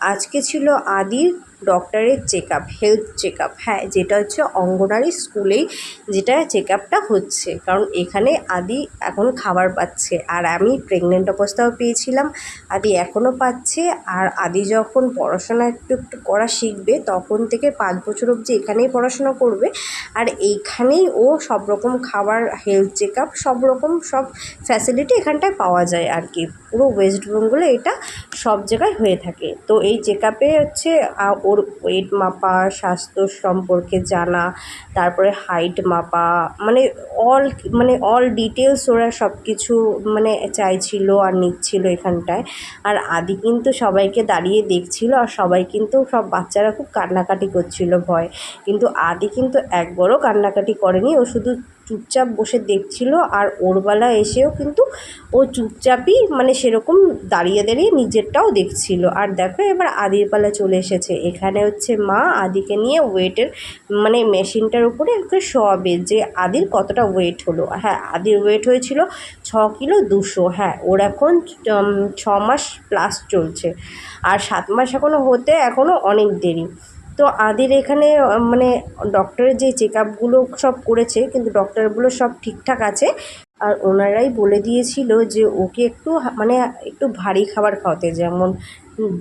আজকে ছিল আদির ডক্টরের check up health check up হ্যাঁ যেটা হচ্ছে অঙ্গনারী স্কুলেই যেটা চেক আপটা হচ্ছে। কারণ এখানে আদি এখন খাবার পাচ্ছে। আর আমি প্রেগনেন্ট অবস্থাও পেয়েছিলাম, আদি এখনও পাচ্ছে। আর আদি যখন পড়াশোনা একটু একটু করা শিখবে, তখন থেকে পাঁচ বছর অবধি এখানেই পড়াশোনা করবে। আর এইখানেই ও সব রকম খাবার হেলথ চেক আপ সব রকম সব ফ্যাসিলিটি এখানটায় পাওয়া যায় আর কি। পুরো ওয়েস্ট বেঙ্গলে এটা সব জায়গায় হয়ে থাকে। তো এই চেক আপে হচ্ছে ওর ওয়েট মাপা, স্বাস্থ্য সম্পর্কে জানা, তারপরে হাইট মাপা মানে অল মানে অল ডিটেলস ওরা সব কিছু মানে চাইছিল আর নিচ্ছিল এখানটায়। আর আদি কিন্তু সবাইকে দাঁড়িয়ে দেখছিল আর সবাই কিন্তু সব বাচ্চারা খুব কান্নাকাটি করছিল ভয়। কিন্তু আদি কিন্তু একবারও কান্নাকাটি করেনি, ও শুধু চুপচাপ বসে দেখছিল আর ওর বেলা এসেও কিন্তু ও চুপচাপই মানে সেরকম দাঁড়িয়ে দাঁড়িয়ে নিজেরটাও দেখছিল। আর দেখো এবার আদির পালা চলে এসেছে। এখানে হচ্ছে মা আদিকে নিয়ে ওয়েটের মানে মেশিনটার উপরে ওকে শোয়াবে যে আদির কতটা ওয়েট হলো। হ্যাঁ আদির ওয়েট হয়েছিল ছ কিলো দুশো। হ্যাঁ ওর এখন ছ মাস প্লাস চলছে। আর সাত মাস এখনও হতে এখনও অনেক দেরি। তো আদির এখানে মানে ডক্টরের যে চেক আপগুলো সব করেছে, কিন্তু ডক্টরগুলো সব ঠিকঠাক আছে। আর ওনারাই বলে দিয়েছিল যে, ওকে একটু মানে একটু ভারী খাবার খাওয়াতে। যেমন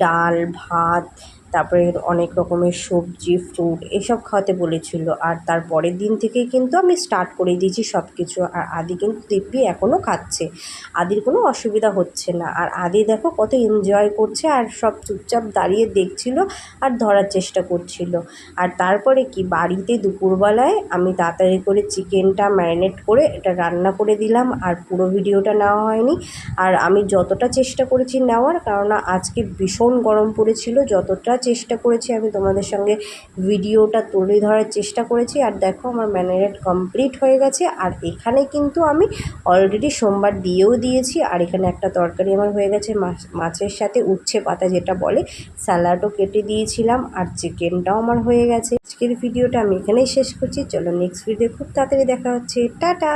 ডাল, ভাত তারপরে অনেক রকমের সবজি ফ্রুট এসব খাওয়াতে বলেছিল। আর তার পরের দিন থেকেই কিন্তু আমি স্টার্ট করে দিয়েছি সব কিছু আর আদি কিন্তু দিব্যি এখনও খাচ্ছে। আদির কোনো অসুবিধা হচ্ছে না। আর আদি দেখো কত এনজয় করছে আর সব চুপচাপ দাঁড়িয়ে দেখছিল আর ধরার চেষ্টা করছিল। আর তারপরে কি, বাড়িতে দুপুরবেলায় আমি তাড়াতাড়ি করে চিকেনটা ম্যারিনেট করে এটা রান্না করে দিলাম। আর পুরো ভিডিওটা নেওয়া হয়নি। আর আমি যতটা চেষ্টা করেছি নেওয়ার, কেননা আজকে ভীষণ গরম পড়েছিল, যতটা চেষ্টা করেছি, আমি তোমাদের সঙ্গে ভিডিওটা তুলে ধরার চেষ্টা করেছি। আর দেখো, আমার ম্যারিনেট কমপ্লিট হয়ে গেছে। আর এখানে কিন্তু আমি অলরেডি সোমবার দিয়েও দিয়েছি। আর এখানে একটা তরকারি আমার হয়ে গেছে, মাছ, মাছের সাথে উচ্ছে পাতা যেটা বলে স্যালাডও কেটে দিয়েছিলাম। আর চিকেনটাও আমার হয়ে গেছে। আজকের ভিডিওটা আমি এখানেই শেষ করছি। চলো নেক্সট ভিডিও খুব তাড়াতাড়ি দেখা হচ্ছে। টাটা!